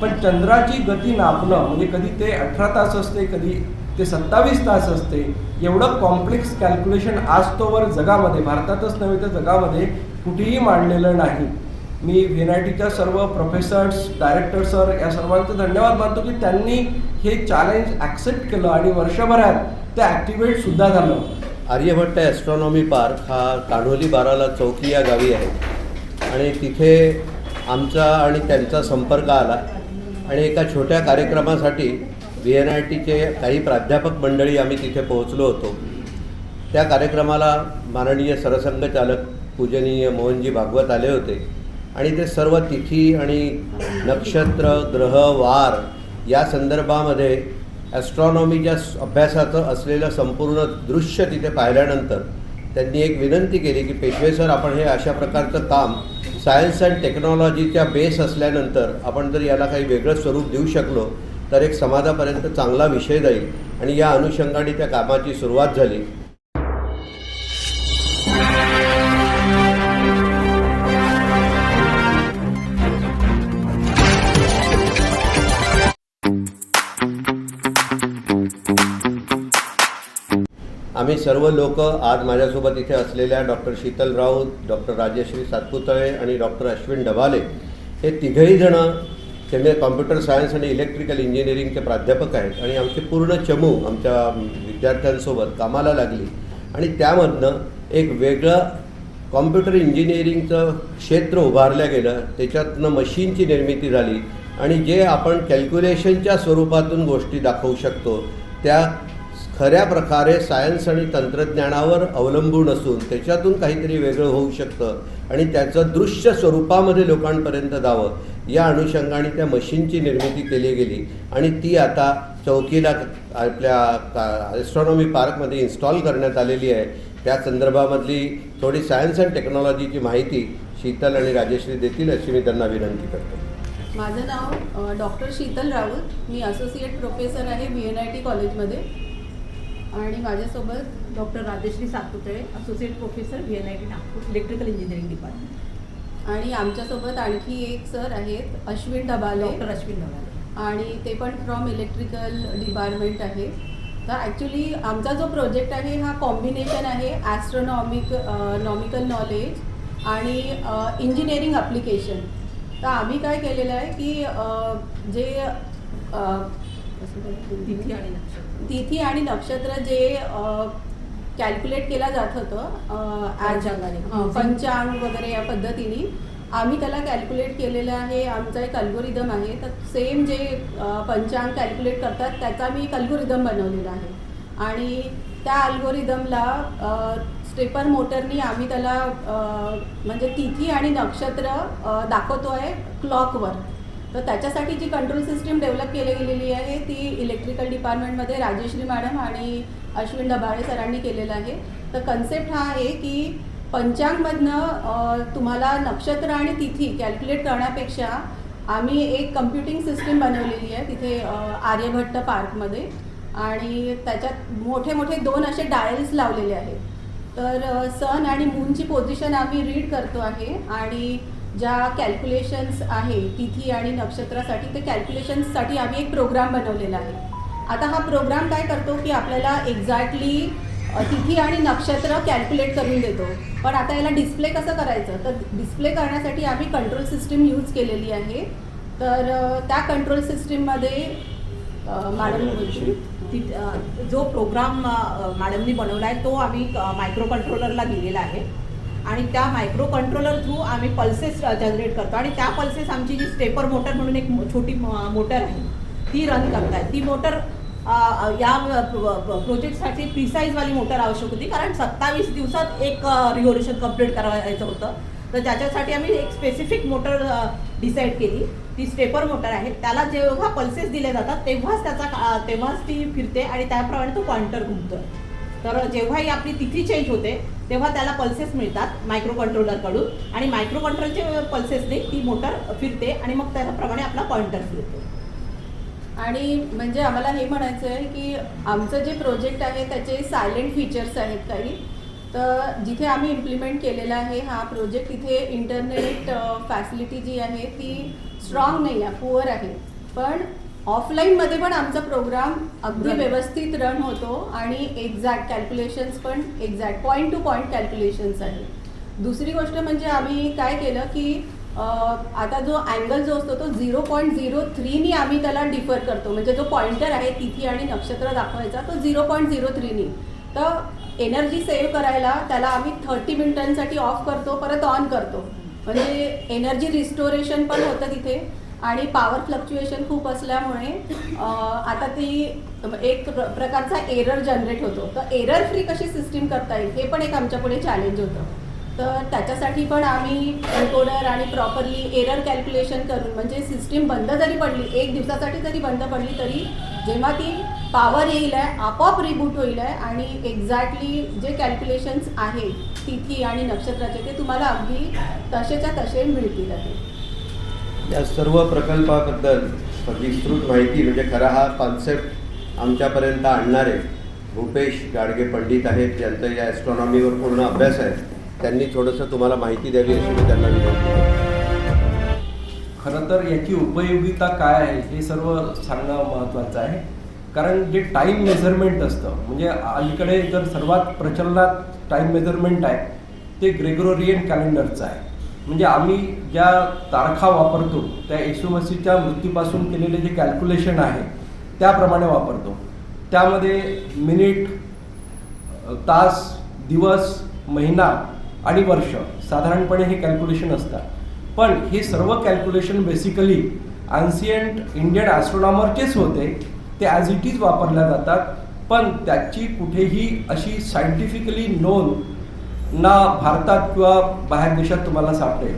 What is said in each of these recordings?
पण चंद्राची गती नापणं म्हणजे कधी ते अठरा तास असते कधी ते सत्तावीस तास असते एवढं कॉम्प्लेक्स कॅल्क्युलेशन आज तोवर जगामध्ये भारतातच नव्हे तर जगामध्ये कुठेही मांडलेलं नाही. मी व्ही सर्व प्रोफेसर्स डायरेक्टर सर या सर्वांचं धन्यवाद मानतो की त्यांनी हे चॅलेंज ॲक्सेप्ट केलं आणि वर्षभरात ते ॲक्टिवेट सुद्धा झालं. आर्यभट्ट ॲस्ट्रॉनॉमी पार्क हा कान्होली बाराला चौकी या गावी आहे. आणि तिथे आमचा आणि त्यांचा संपर्क आला. आणि एका छोट्या कार्यक्रमासाठी व्ही एन आय टीचे काही प्राध्यापक मंडळी आम्ही तिथे पोहोचलो होतो. त्या कार्यक्रमाला माननीय सरसंघचालक पूजनीय मोहनजी भागवत आले होते. आणि ते सर्व तिथी आणि नक्षत्र ग्रह वार या संदर्भामध्ये ॲस्ट्रॉनॉमीच्या अभ्यासाचं असलेलं संपूर्ण दृश्य तिथे पाहिल्यानंतर त्यांनी एक विनंती केली की पेशवे सर आपण हे अशा प्रकारचं काम सायन्स अँड टेक्नॉलॉजीच्या बेस असल्यानंतर आपण जर याला काही वेगळं स्वरूप देऊ शकलो तर एक समाजापर्यंत चांगला विषय जाईल. आणि या अनुषंगाने त्या कामाची सुरुवात झाली. आम्ही सर्व लोक आज माझ्यासोबत इथे असलेल्या डॉक्टर शीतल राऊत डॉक्टर राजेश्री सातपुतळे आणि डॉक्टर अश्विन डबाले हे तिघही जणं त्यांनी कॉम्प्युटर सायन्स आणि इलेक्ट्रिकल इंजिनिअरिंगचे प्राध्यापक आहेत आणि आमची पूर्ण चमू आमच्या विद्यार्थ्यांसोबत कामाला लागली. आणि त्यामधनं एक वेगळं कॉम्प्युटर इंजिनिअरिंगचं क्षेत्र उभारलं गेलं. त्याच्यातनं मशीनची निर्मिती झाली. आणि जे आपण कॅल्क्युलेशनच्या स्वरूपातून गोष्टी दाखवू शकतो त्या खऱ्या प्रकारे सायन्स आणि तंत्रज्ञानावर अवलंबून असून त्याच्यातून काहीतरी वेगळं होऊ शकतं आणि त्याचं दृश्य स्वरूपामध्ये लोकांपर्यंत जावं या अनुषंगाने त्या मशीनची निर्मिती केली गेली. आणि ती आता चौकीला आपल्या ॲस्ट्रॉनॉमी पार्कमध्ये इन्स्टॉल करण्यात आलेली आहे. त्या संदर्भामधली थोडी सायन्स अँड टेक्नॉलॉजीची माहिती शीतल आणि राजेश्री देतील अशी मी त्यांना विनंती करतो. माझं नाव डॉक्टर शीतल राऊत. मी असोसिएट प्रोफेसर आहे बी एन आय टी कॉलेजमध्ये आणि माझ्यासोबत doctor Rajshree Satputale associate professor V N I T Nagpur electrical engineering department आणि आमच्यासोबत आणखी एक सर आहेत अश्विन डबाले डॉक्टर अश्विन नवाले आणि ते पण फ्रॉम इलेक्ट्रिकल डिपार्टमेंट आहे तर ॲक्च्युली आमचा जो प्रोजेक्ट आहे हा कॉम्बिनेशन आहे ॲस्ट्रॉनॉमिक नॉमिकल नॉलेज आणि इंजिनिअरिंग ॲप्लिकेशन तर आम्ही काय केलेलं आहे की जे? तिथी आणि नक्षत्र. तिथी आणि नक्षत्र जे कॅल्क्युलेट केला जात होतं. आज पंचांग वगैरे या पद्धतीने आम्ही त्याला कॅल्क्युलेट केलेलं आहे. आमचा एक अल्गोरिदम आहे. तर सेम जे पंचांग कॅल्क्युलेट करतात त्याचा मी एक अल्गोरिदम बनवलेला आहे. आणि त्या अल्गोरिदमला स्टेपर मोटरनी आम्ही त्याला म्हणजे तिथी आणि नक्षत्र दाखवतो आहे क्लॉकवर तर त्याच्यासाठी जी कंट्रोल सिस्टीम डेव्हलप केली गेलेली आहे ती इलेक्ट्रिकल डिपार्टमेंटमध्ये राजेश्री मॅडम आणि अश्विन डबाळे सरांनी केलेलं आहे. तर कन्सेप्ट हा आहे की पंचांगमधनं तुम्हाला नक्षत्र आणि तिथी कॅल्क्युलेट करण्यापेक्षा आम्ही एक कम्प्युटिंग सिस्टीम बनवलेली आहे तिथे आर्यभट्ट पार्कमध्ये आणि त्याच्यात मोठे मोठे दोन असे डायल्स लावलेले आहेत. तर सन आणि मूनची पोझिशन आम्ही रीड करतो आहे. आणि ज्या कॅल्क्युलेशन्स आहे तिथी आणि नक्षत्रासाठी ते कॅल्क्युलेशन्ससाठी आम्ही एक प्रोग्राम बनवलेला आहे. आता हा प्रोग्राम काय करतो की आपल्याला एक्झॅक्टली तिथी आणि नक्षत्र कॅल्क्युलेट करून देतो. पण आता याला डिस्प्ले कसं करायचं? तर डिस्प्ले करण्यासाठी आम्ही कंट्रोल सिस्टीम यूज केलेली आहे. तर त्या कंट्रोल सिस्टीममध्ये मॅडम जो प्रोग्राम मॅडमनी बनवला आहे तो आम्ही मायक्रो कंट्रोलरला दिलेला आहे. आणि त्या मायक्रो कंट्रोलर थ्रू आम्ही पल्सेस जनरेट करतो. आणि त्या पल्सेस आमची जी स्टेपर मोटर म्हणून एक छोटी मोटर आहे ती रन करताय ती मोटर या प्रोजेक्टसाठी प्रिसाईजवाली मोटर आवश्यक होती. कारण सत्तावीस दिवसात एक रिव्होल्युशन कंप्लीट करायचं होतं. तर त्याच्यासाठी आम्ही एक स्पेसिफिक मोटर डिसाईड केली. ती स्टेपर मोटर आहे. त्याला जेव्हा पल्सेस दिले जातात तेव्हाच त्याचा तेव्हाच ती फिरते आणि त्याप्रमाणे तो पॉइंटर घुमतो. तर जेव्हाही आपली तिथी चेंज होते तेव्हा त्याला पल्सेस मिळतात मायक्रो कंट्रोलरकडून आणि मायक्रो कंट्रोलचे पल्सेसने ती मोटर फिरते आणि मग त्याप्रमाणे आपला पॉइंटर फिरतो. आणि म्हणजे आम्हाला हे म्हणायचं आहे की आमचं जे प्रोजेक्ट आहे त्याचे सायलेंट फीचर्स आहेत काही. तर जिथे आम्ही इम्प्लिमेंट केलेला आहे हा प्रोजेक्ट तिथे इंटरनेट फॅसिलिटी जी आहे ती स्ट्रॉंग नाही आहे पुअर आहे. पण ऑफलाईनमध्ये पण आमचा प्रोग्राम अगदी. व्यवस्थित रन होतो आणि एक्झॅक्ट कॅल्क्युलेशन्स पण exact point to point calculations आहे दुसरी गोष्ट म्हणजे आम्ही काय केलं की आता जो अँगल जो असतो तो झिरो पॉईंट झिरो थ्रीनी आम्ही त्याला डिफर करतो. म्हणजे जो पॉइंटर आहे तिथी आणि नक्षत्र दाखवायचा तो झिरो पॉईंट झिरो थ्रीनी तर एनर्जी सेव्ह करायला त्याला आम्ही थर्टी मिनिटांसाठी ऑफ करतो परत ऑन करतो. म्हणजे एनर्जी रिस्टोरेशन पण होतं तिथे. आणि पॉवर फ्लक्च्युएशन खूप असल्यामुळे आता ती एक प्रकारचा एरर जनरेट होतो. तर एरर फ्री कशी सिस्टीम करता येईल हे पण एक आमच्यापुढे चॅलेंज होतं. तर त्याच्यासाठी पण आम्ही एन्कोडर आणि प्रॉपरली एरर कॅल्क्युलेशन करून म्हणजे सिस्टीम बंद जरी पडली एक दिवसासाठी जरी बंद पडली तरी जेव्हा ती पॉवर येईल आहे आपोआप रिबूट होईल आहे आणि एक्झॅक्टली जे कॅल्क्युलेशन्स आहेत तिथी आणि नक्षत्राचे ते तुम्हाला अगदी तसेच्या तसे मिळतील आहे या सर्व प्रकल्पाबद्दल विस्तृत माहिती म्हणजे खरा हा कॉन्सेप्ट आमच्यापर्यंत आणणारे भूपेश गाडगे पंडित आहेत ज्यांचं या ॲस्ट्रॉनॉमीवर पूर्ण अभ्यास आहे. त्यांनी थोडंसं तुम्हाला माहिती द्यावी अशी मी त्यांना विनंती खरं तर याची उपयोगिता काय आहे हे सर्व सांगणं महत्त्वाचं आहे. कारण जे टाईम मेजरमेंट असतं म्हणजे अलीकडे जर सर्वात प्रचलनात टाईम मेजरमेंट आहे ते ग्रेगोरियन कॅलेंडरचं आहे. म्हणजे आम्ही ज्या तारखा वापरतो त्या येशू मसीच्या मृत्यूपासून केलेले जे कॅल्क्युलेशन आहे त्याप्रमाणे वापरतो. त्यामध्ये मिनिट तास दिवस महिना आणि वर्ष साधारणपणे हे कॅल्क्युलेशन असतात. पण हे सर्व कॅल्क्युलेशन बेसिकली अन्सियंट इंडियन ॲस्ट्रॉनॉमरचेच होते. ते ॲज इट इज वापरल्या जातात. पण त्याची कुठेही अशी सायंटिफिकली नोंद ना भारतात किंवा बाहेर देशात तुम्हाला सापडेल.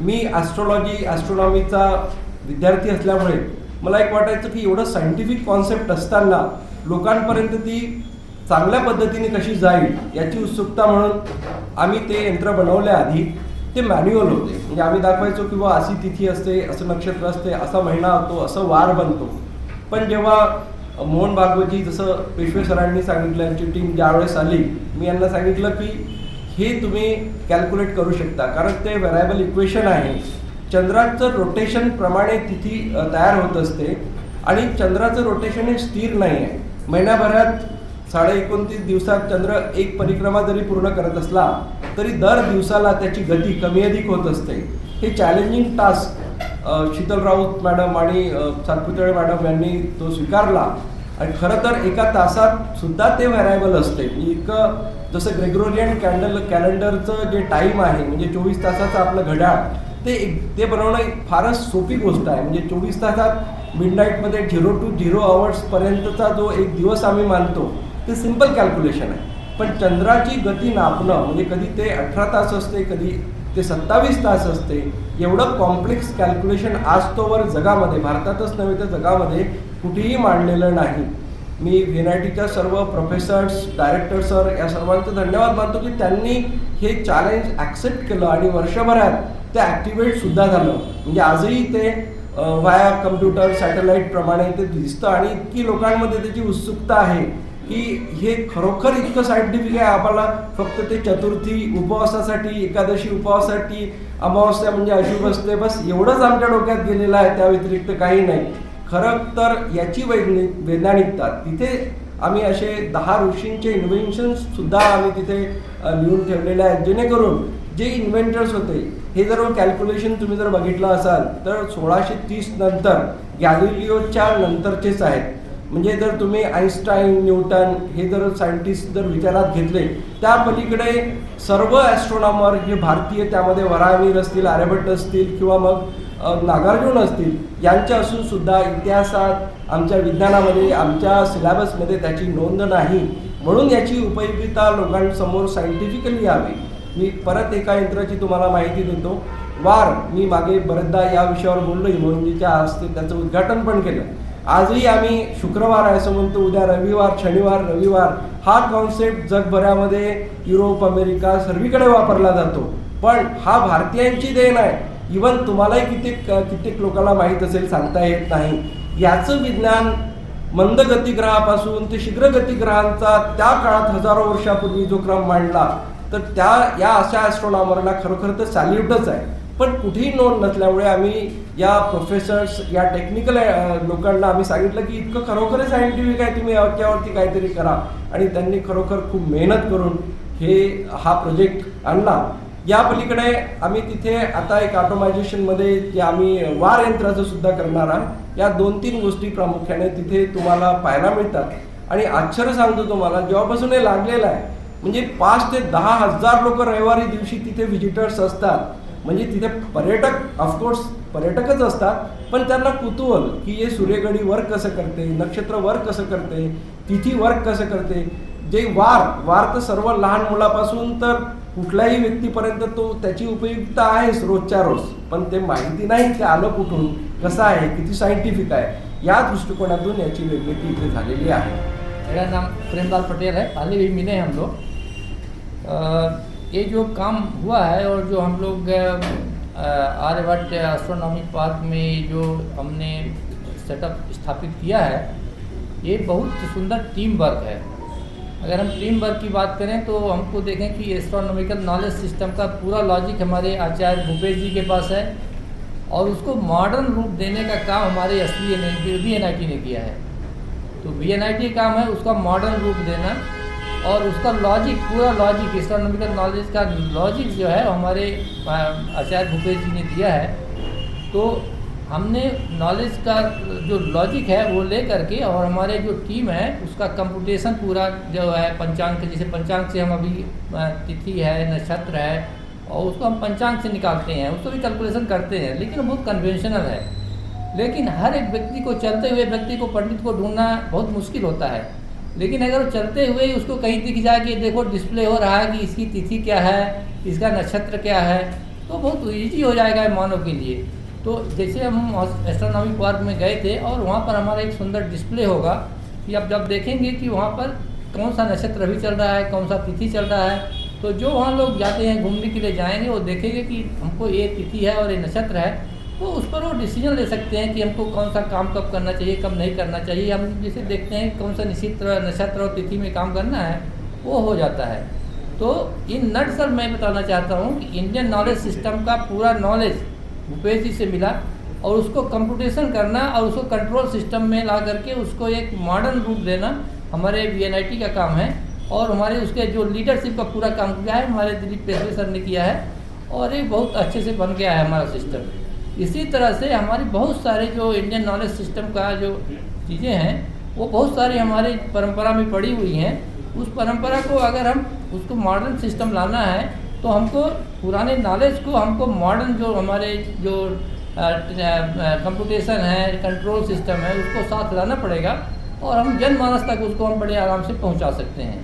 मी ॲस्ट्रॉलॉजी ॲस्ट्रॉनॉमीचा विद्यार्थी असल्यामुळे मला एक वाटायचं की एवढं सायंटिफिक कॉन्सेप्ट असताना लोकांपर्यंत ती चांगल्या पद्धतीने कशी जाईल याची उत्सुकता म्हणून आम्ही ते यंत्र बनवल्या आधी ते मॅन्युअल होते. म्हणजे आम्ही दाखवायचो की अशी तिथी असते असं नक्षत्र असते असा महिना होतो असं वार बनतो. पण जेव्हा मोहन भागवतजी जसं पेशवे सरांनी सांगितलं यांची टीम ज्यावेळेस आली मी यांना सांगितलं की हे तुम्ही कॅल्क्युलेट करू शकता. कारण ते व्हेरायबल इक्वेशन आहे. चंद्राचं रोटेशन प्रमाणे तिथी तयार होत असते. आणि चंद्राचं रोटेशन हे स्थिर नाही आहे महिन्याभरात साडे एकोणतीस दिवसात चंद्र एक परिक्रमा जरी पूर्ण करत असला तरी दर दिवसाला त्याची गती कमी अधिक होत असते. हे challenging task Sheetal Raut madam आणि सातपुतळे मॅडम यांनी तो स्वीकारला. आणि खरं तर एका तासात सुद्धा ते व्हेरायबल असते. मी इतकं जसं ग्रेग्रोरियन कॅन्डल कॅलेंडरचं जे टाईम आहे म्हणजे चोवीस तासाचं आपलं घड्याळ ते एक- ते बनवणं एक फारच सोपी गोष्ट आहे. म्हणजे चोवीस तासात मिडनाईटमध्ये झिरो टू झिरो आवर्सपर्यंतचा जो एक दिवस आम्ही मानतो ते सिंपल कॅल्क्युलेशन आहे. पण चंद्राची गती नापणं म्हणजे कधी ते अठरा तास असते कधी ते सत्तावीस तास असते एवढं कॉम्प्लेक्स कॅल्क्युलेशन आज तोवर जगामध्ये भारतातच नव्हे तर जगामध्ये कुठेही मांडलेलं नाही. मी व्ही सर्व प्रोफेसर्स डायरेक्टर सर या सर्वांचं धन्यवाद मानतो की त्यांनी हे चॅलेंज ॲक्सेप्ट केलं आणि वर्षभरात ते ॲक्टिवेट सुद्धा झालं. म्हणजे आजही ते व्हाया कम्प्युटर सॅटेलाईट प्रमाणे ते दिसतं आणि इतकी लोकांमध्ये त्याची उत्सुकता आहे की हे खरोखर इतकं सायंटिफिक आहे आम्हाला फक्त ते चतुर्थी उपवासासाठी एकादशी उपवासासाठी अमावस्या म्हणजे अशुभ असते बस एवढंच आमच्या डोक्यात गेलेलं आहे त्या व्यतिरिक्त काही नाही. खरं तर याची वैज्ञानिक वैज्ञानिकता तिथे आम्ही असे दहा ऋषींचे इन्व्हेन्शन्ससुद्धा आम्ही तिथे लिहून ठेवलेले आहेत. जेणेकरून जे इन्व्हेंटर्स होते हे जर कॅल्क्युलेशन तुम्ही जर बघितलं असाल तर सोळाशे तीस नंतर गॅलिलिओच्या नंतरचेच आहेत. म्हणजे जर तुम्ही आईन्स्टाईन न्यूटन हे जर सायंटिस्ट जर विचारात घेतले त्या पलीकडे सर्व ॲस्ट्रॉनॉमर हे भारतीय त्यामध्ये वरावीर असतील आर्यभट्ट असतील किंवा मग नागार्जुन असतील यांच्या असून सुद्धा इतिहासात आमच्या विज्ञानामध्ये आमच्या सिलेबसमध्ये त्याची नोंद नाही. म्हणून याची उपयोगिता लोकांसमोर सायंटिफिकली यावी. मी परत एका यंत्राची तुम्हाला माहिती देतो. वार मी मागे बरेचदा या विषयावर बोललो इमोनजीच्या हस्ते त्याचं उद्घाटन पण केलं. आजही आम्ही शुक्रवार आहे असं म्हणतो उद्या रविवार शनिवार रविवार हा कॉन्सेप्ट जगभरामध्ये युरोप अमेरिका सर्वीकडे वापरला जातो. पण हा भारतीयांची देण आहे. इवन तुम्हालाही कित्येक कित्येक लोकांना माहीत असेल सांगता येत नाही. याचं विज्ञान मंद गतिग्रहापासून ते शीघ्र गतिग्रहांचा त्या काळात हजारो वर्षापूर्वी जो क्रम मांडला तर त्या या अशा ॲस्ट्रॉनॉमरला खरोखर तर सॅल्यूटच आहे. पण कुठेही नोंद नसल्यामुळे आम्ही या प्रोफेसर्स या टेक्निकल लोकांना आम्ही सांगितलं की इतकं खरोखर सायंटिफिक आहे तुम्ही याच्यावरती काहीतरी करा. आणि त्यांनी खरोखर खूप मेहनत करून हे हा प्रोजेक्ट आणला. या पलीकडे आम्ही तिथे आता एक ऑटोमायझेशनमध्ये जे आम्ही वार यंत्राचं सुद्धा करणार आहोत. या दोन तीन गोष्टी प्रामुख्याने तिथे तुम्हाला पाहायला मिळतात. आणि आश्चर्य सांगतो तुम्हाला जेव्हापासून हे लागलेलं आहे म्हणजे पाच ते दहा हजार लोक रविवारी दिवशी तिथे व्हिजिटर्स असतात. म्हणजे तिथे पर्यटक ऑफकोर्स पर्यटकच असतात पण त्यांना कुतूहल की हे सूर्यगडी वर्क कसं करते नक्षत्र वर्क कसं करते तिथी वर्क कसं करते. जे वार वार तर सर्व लहान मुलापासून तर कुठल्याही व्यक्तीपर्यंत तो त्याची उपयुक्तता आहेच रोजच्या रोज. पण ते माहिती नाही की आलं कुठून कसं आहे किती सायंटिफिक आहे या दृष्टिकोनातून याची निर्मिती इथे झालेली आहे. मेरा नाम प्रेमलाल पटेल है पहले भी मिले हम लोग. ये जो काम हुआ है और जो हम लोग आर्यभट्ट एस्ट्रोनॉमी पार्क में जो हमने सेटअप स्थापित किया है ये बहुत सुंदर टीम वर्क है। अगर हम टीम वर्क की बात करें तो हमको देखें कि एस्ट्रोनॉमिकल नॉलेज सिस्टम का पूरा लॉजिक हमारे आचार्य भूपेश जी के पास है और उसको मॉडर्न रूप देने का काम हमारे एस बी एन ने किया है। तो वी एन काम है उसका मॉडर्न रूप देना और उसका लॉजिक पूरा लॉजिक इस्ट्रोनॉमिकल नॉलेज का लॉजिक जो है हमारे आचार्य भूपेश जी ने दिया है। तो हमने नॉलेज का जो लॉजिक है, वो ले करके और हमारे जो टीम है, उसका कंप्यूटेशन पूरा जो है, पंचांग जैसे पंचांग से हम अभी तिथि है, नक्षत्र है, और उसको हम पंचांग से निकालते हैं, उसको भी कैलकुलेशन करते हैं, लेकिन बहुत कन्वेंशनल है। लेकिन हर एक व्यक्ति को, चलते हुए व्यक्ति को, पंडित को ढूंढना बहुत मुश्किल होता है। लेकिन अगर वो चलते हुए उसको कहीं दिख जाए कि देखो डिस्प्ले हो रहा है कि इसकी तिथि क्या है, इसका नक्षत्र क्या है तो बहुत ईजी हो जाएगा मानव के लिए। तो जैसे हम एस्ट्रोनॉमी पार्क में गए थे और वहाँ पर हमारा एक सुंदर डिस्प्ले होगा कि आप जब देखेंगे कि वहाँ पर कौन सा नक्षत्र अभी चल रहा है, कौन सा तिथि चल रहा है तो जो वहाँ लोग जाते हैं घूमने के लिए जाएँगे, वो देखेंगे कि हमको ये तिथि है और ये नक्षत्र है तो उस पर वो डिसीज़न ले सकते हैं कि हमको कौन सा काम कब करना चाहिए, कब नहीं करना चाहिए। हम जैसे देखते हैं कौन सा निश्चित नक्षत्र और तिथि में काम करना है, वो हो जाता है। तो इन नट सर मैं बताना चाहता हूँ कि इंडियन नॉलेज सिस्टम का पूरा नॉलेज भूपेश जी से मिला और उसको कंप्यूटेशन करना और उसको कंट्रोल सिस्टम में ला करके उसको एक मॉडर्न रूप देना हमारे वी का काम है। और हमारे उसके जो लीडरशिप का पूरा काम किया है, हमारे दिलीप पेशवे सर ने किया है और ये बहुत अच्छे से बन गया है हमारा सिस्टम इसी तरह से हमारी बहुत सारे जो इंडियन नॉलेज सिस्टम का जो चीज़ें हैं, वो बहुत सारी हमारी परंपरा में पड़ी हुई हैं। उस परंपरा को अगर हम, उसको मॉडर्न सिस्टम लाना है तो हमको पुराने नॉलेज को, हमको मॉडर्न जो हमारे जो कंप्यूटेशन है कंट्रोल सिस्टम है, उसको साथ लाना पड़ेगा और हम जनमानस तक उसको हम बड़े आराम से पहुँचा सकते हैं।